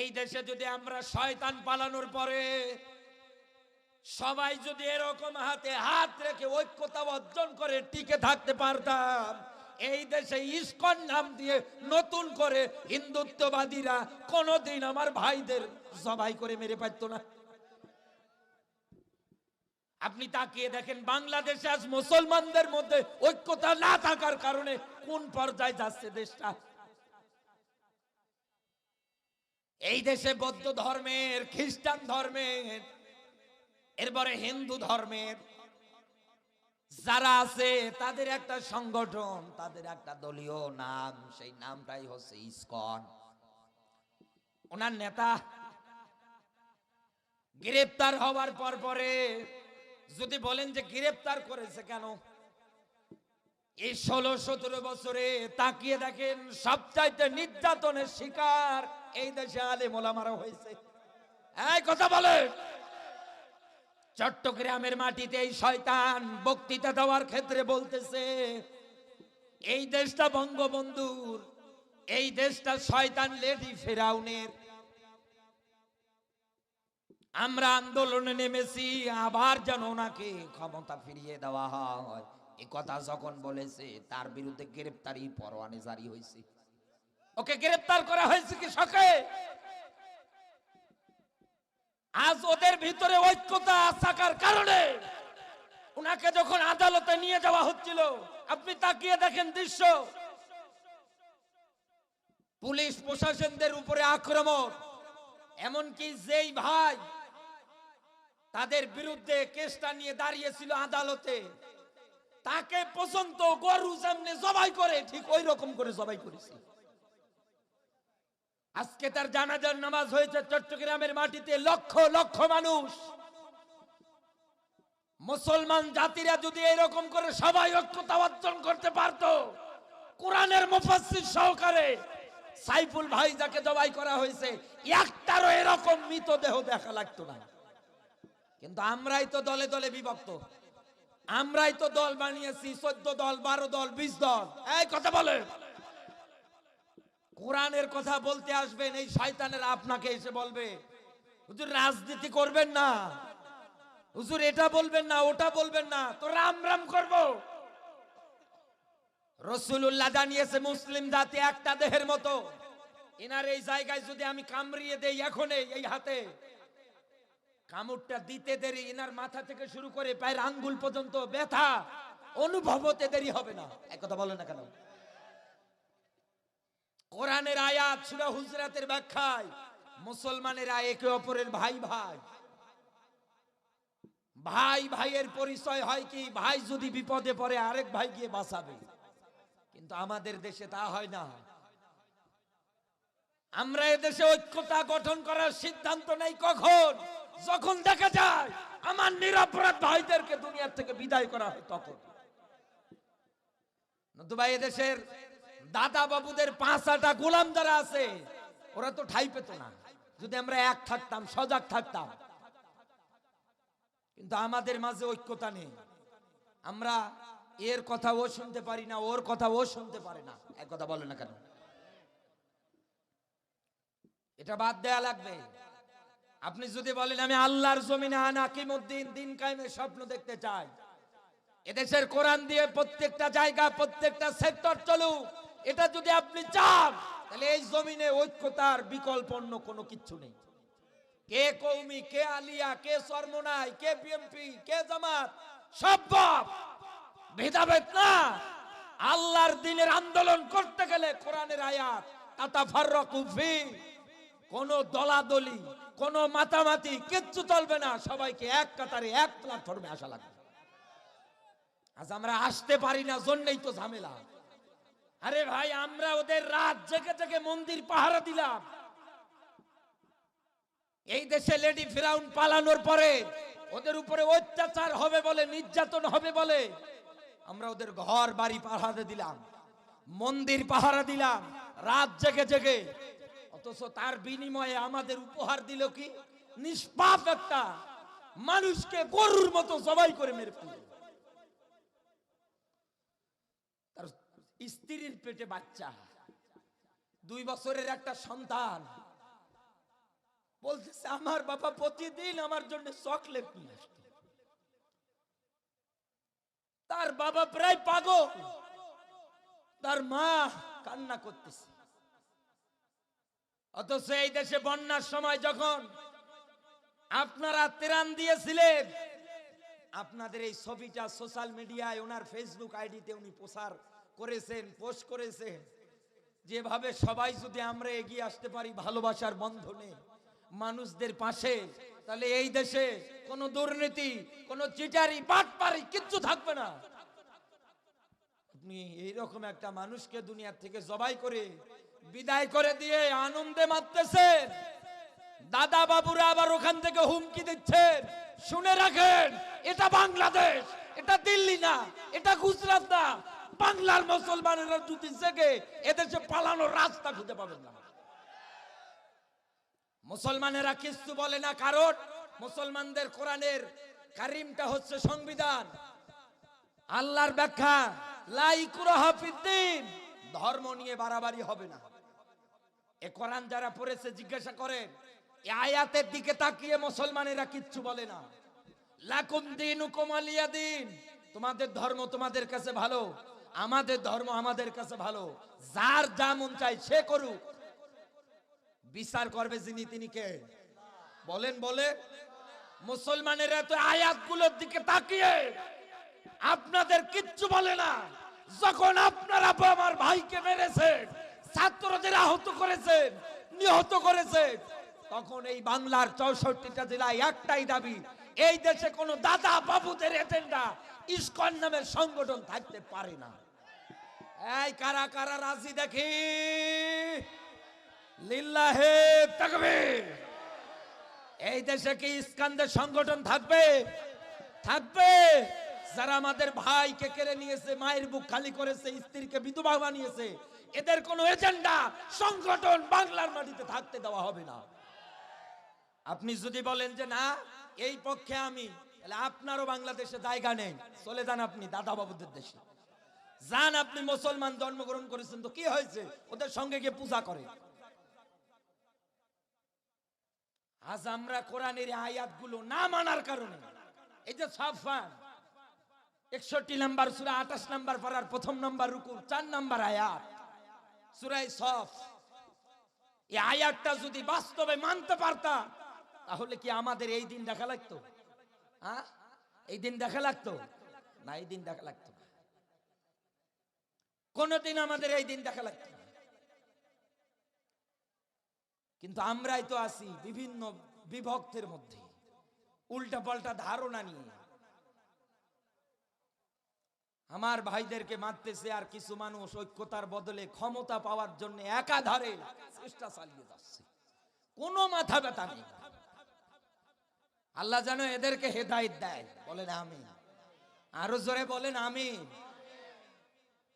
এই দেশে যদি আমরা শয়তান পালানোর পরে সবাই যদি এরকম হাতে হাত রেখে ঐক্যতা অর্জন করে টিকে থাকতে পারতাম, এই দেশে ইস্কন নাম দিয়ে নতুন করে হিন্দুত্ববাদীরা কোনোদিন আমার ভাইদের জবাই করে মেরে পারতো না। আপনি তাকিয়ে দেখেন, বাংলাদেশে আজ মুসলমানদের মধ্যে ঐক্যতা না থাকার কারণে কোন পর্যায়ে যাচ্ছে দেশটা? এই দেশে বৌদ্ধ ধর্মের, খ্রিস্টান ধর্মের, এরপরে হিন্দু ধর্মের, যারা আছে তাদের একটা সংগঠন, তাদের একটা দলীয় নাম, সেই নামটাই হচ্ছে ইসকন। ওনার নেতা গ্রেপ্তার হওয়ার পর পরে যদি বলেন যে গ্রেপ্তার করেছে কেন? এই ষোলো সতেরো বছরে তাকিয়ে দেখেন সবচাইতে নির্যাতনের শিকার এই দেশে আলে মোলামারা হয়েছে। এই কথা বলে। চট্টগ্রামের মাটিতে এই শয়তান বক্তৃতা দেওয়ার ক্ষেত্রে বলতেছে, এই দেশটা বঙ্গবন্ধুর, এই দেশটা শয়তান লেডি ফেরাউনের। আমরা আন্দোলনে নেমেছি, আবার যেন ওনাকে ক্ষমতা ফিরিয়ে দেওয়া হয়। এ কথা যখন বলেছে, তার বিরুদ্ধে গ্রেপ্তারি, পরোয়ানে জারি হয়েছে। ওকে গ্রেপ্তার করা হয়েছে কি সকে আজ ওদের ভিতরে ঐক্যতা থাকার কারণে ওনাকে যখন আদালতে নিয়ে যাওয়া হচ্ছিল, আপনি তাকিয়ে দেখেন দৃশ্য। পুলিশ প্রশাসনদের উপরে আক্রমণ, এমনকি যেই ভাই তাদের বিরুদ্ধে কেসটা নিয়ে দাঁড়িয়েছিল আদালতে, তাকে পর্যন্ত গরু সামনে জবাই করে, ঠিক ওই রকম করে জবাই করেছি। আজকে তার জানাজার নামাজ হয়েছে চট্টগ্রামের মাটিতে লক্ষ লক্ষ মানুষ। মুসলমান জাতিরা যদি এরকম করে সবাই ঐক্যতা অর্জন করতে পারত, কোরআনের মুফাসসির সহকারে সাইফুল ভাই যাকে জবাই করা হয়েছে, একটারও এরকম মৃতদেহ দেখা লাগতো না। কিন্তু আমরাই তো দলে দলে বিভক্ত। আমরাই তো দল বানিয়েছি, চোদ্দ দল, বারো দল, বিশ দল। এই কথা বলে কোরআনের কথা বলতে আসবেন, এই শয়তানের আপনাকে এসে বলবে, হুজুর, রাজনীতি করবেন না। হুজুর, এটা বলবেন না, ওটা বলবেন না, তো রাম রাম করব। রসুল্লাহ জানিয়েছে, মুসলিম জাতি একটা দেহের মতো। এনার এই জায়গায় যদি আমি কামড়িয়ে দেই এখন এই হাতে, কামড়টা দিতে দেরি, এনার মাথা থেকে শুরু করে পায়ের আঙ্গুল পর্যন্ত ব্যথা, অনুভব হতে দেরি হবে না। এক কথা বলো না কেন? কোরআনের আয়াত, সুরা হুজরাতের ব্যাখ্যায়, মুসলমানেরা একে অপরের ভাই ভাই। ভাই ভাইয়ের পরিচয় হয় কি, ভাই যদি বিপদে পড়ে, আরেক ভাই গিয়ে বাঁচাবে। কিন্তু আমাদের দেশে তা হয় না। আমরা এদেশে ঐক্যতা গঠন করার সিদ্ধান্ত নেই কখন? যখন দেখা যায়, আমার নিরাপরাধ ভাইদেরকে দুনিয়ার থেকে বিদায় করা হয় তখন। নতুবা এদেশের দাদা বাবুদের পাঁচটা গোলাম যারা আছে, ওরা তো ঠাই পেত না। যদি আমরা এক থাকতাম, সজাগ থাকতাম। কিন্তু আমাদের মাঝে ঐক্যতা নেই। আমরা এর কথা ও শুনতে পারি না, ওর কথা ও শুনতে পারে না। এক কথা বলে না কেন? এটা বাদ দেয়া লাগবে। আপনি যদি বলেন, আমি আল্লাহর জমিনে আনা কিমুদ্দিন দিন কায়েমের স্বপ্ন দেখতে চাই। এদেশের কোরআন দিয়ে প্রত্যেকটা জায়গা, প্রত্যেকটা সেক্টর চলুক। এটা যদি আপনি চান, তাহলে এই জমিনে ঐক্যতার বিকল্প অন্য কোনো কিচ্ছু নেই। কে কৌমি, কে আলিয়া, কে সরমনাই, কে বিএমপি কে জামাত, সব ভেদাভেদ না। আল্লাহর দিনের আন্দোলন করতে গেলে কোরআনের আয়াত তাতা ফাররাকু ফি। কোন দলাদলি, কোন মাতামাতি, কিচ্ছু চলবে না। সবাইকে এক কাতারে এক প্ল্যাটফর্মে আসা লাগবে। আজ আমরা আসতে পারি না, জন্যই তো ঝামেলা। আরে ভাই, আমরা ওদের রাত জেগে জেগে মন্দির পাহারা দিলাম। এই দেশে লেডি ফিরাউন পালানোর পরে ওদের উপরে অত্যাচার হবে বলে, নির্যাতন হবে বলে আমরা ওদের ঘর, বাড়ি পাহারা দিলাম, মন্দির পাহারা দিলাম, রাত জেগে জেগে। অথচ তার বিনিময়ে আমাদের উপহার দিল কি? নিষ্পাপ একটা মানুষকে গরুর মতো জবাই করে মেরে ফেলল তার স্ত্রীর পেটে বাচ্চা। দুই বছরের একটা সন্তান। বলতেছে, আমার বাবা প্রতিদিন আমার জন্য চকলেট নিয়ে আসতো। তার বাবা প্রায় পাগল। তার মা কান্না করতেছে। অথচ এই দেশে বন্যার সময় যখন আপনারা ত্রাণ দিয়েছিলেন, আপনাদের এই ছবিটা সোশ্যাল মিডিয়ায়, ওনার ফেসবুক আইডিতে উনি প্রচার করেছেন পোস্ট করেছেন। যেভাবে সবাই যদি আমরা এগিয়ে আসতে পারি ভালোবাসার বন্ধনে, মানুষদের পাশে, তাহলে এই দেশে কোনো দুর্নীতি, কোনো চিটারি, বাটপারি কিচ্ছু থাকবে না। আপনি এইরকম একটা মানুষকে দুনিয়ার থেকে জবাই করে, বিদায় করে দিয়ে আনন্দে মারতেছেন। দাদা বাবুরা আবার ওখান থেকে হুমকি দিচ্ছেন শুনে রাখেন, এটা বাংলাদেশ, এটা দিল্লি না, এটা গুজরাট না বাংলার মুসলমানেরা যদি জেগে এদেশে পালানোর রাস্তা খুঁজে পাবেন না। মুসলমানেরা কিছু বলে না, কারণ মুসলমানদের কোরআনের কারিমটা হচ্ছে সংবিধান। আল্লাহর ব্যাখ্যা লাইকুরাহা ফিদ্দিন ধর্ম নিয়ে বাড়াবাড়ি হবে না। এ কোরআন যারা পড়েছে, জিজ্ঞাসা করেন, এ আয়াতের দিকে তাকিয়ে মুসলমানেরা কিচ্ছু বলে না। লাকুম দিন উকুমালিয়া দিন। তোমাদের ধর্ম তোমাদের কাছে ভালো। আমাদের ধর্ম আমাদের কাছে ভালো। যার যা মন চাই সে করুক। বিচার করবে যিনি, তিনি কে? বলেন, বলে। মুসলমানেরা তো আয়াতগুলোর দিকে তাকিয়ে। আপনাদের কিচ্ছু বলে না। যখন আপনারা আমার ভাইকে মেরেছেন ছাত্রদের আহত করেছেন নিহত করেছেন তখন এই বাংলার চৌষট্টিটা জেলায় একটাই দাবি, এই দেশে কোনো দাদা বাবুদের এজেন্ডা ইস্কন নামের সংগঠন থাকতে পারে না। এই কারা কারা রাজি দেখি? লিল্লাহে তাকবীর। এই দেশে কি ইস্কানদের সংগঠন থাকবে? থাকবে। যারা আমাদের ভাইকে কেড়ে নিয়েছে, মায়ের বুক খালি করেছে, স্ত্রীকে বিধবা বানিয়েছে, এদের কোনো এজেন্ডা সংগঠন বাংলার মাটিতে থাকতে দেওয়া হবে না। আপনি যদি বলেন যে না, এই পক্ষে আমি তাহলে আপনারও বাংলাদেশে জায়গা নেই। চলে যান আপনি দাদা বাবুদের দেশে। যান আপনি, মুসলমান জন্মগ্রহণ করেছেন তো কি হয়েছে? ওদের সঙ্গে গিয়ে পূজা করে। আজ আমরা কোরআনের আয়াতগুলো না মানার কারণে, এই যে সাফান, একষট্টি নাম্বার সুরা, আঠাশ নাম্বার পারার প্রথম নাম্বার রুকু, চার নাম্বার আয়াত সুরাই সফ। এই আয়াতটা যদি বাস্তবে মানতে পারতাম তাহলে কি আমাদের এই দিন দেখা লাগতো? এই দিন দেখা লাগতো? না, এই দিন দেখা লাগতো। কোনোদিন আমাদের এই দিন দেখা লাগতো। কিন্তু আমরাই তো আছি বিভিন্ন বিভক্তের মধ্যে। উল্টা পাল্টা ধারণা নিয়ে। আমার ভাইদেরকে মারতেছে আর কিছু মানুষ ঐক্যতার বদলে ক্ষমতা পাওয়ার জন্য একাধারে চেষ্টা চালিয়ে যাচ্ছে। কোনো মাথা ব্যথা নেই। আল্লাহ যেন এদেরকে হেদায়ত দেয়। বলেন আমি আরও জোরে বলেন আমিন।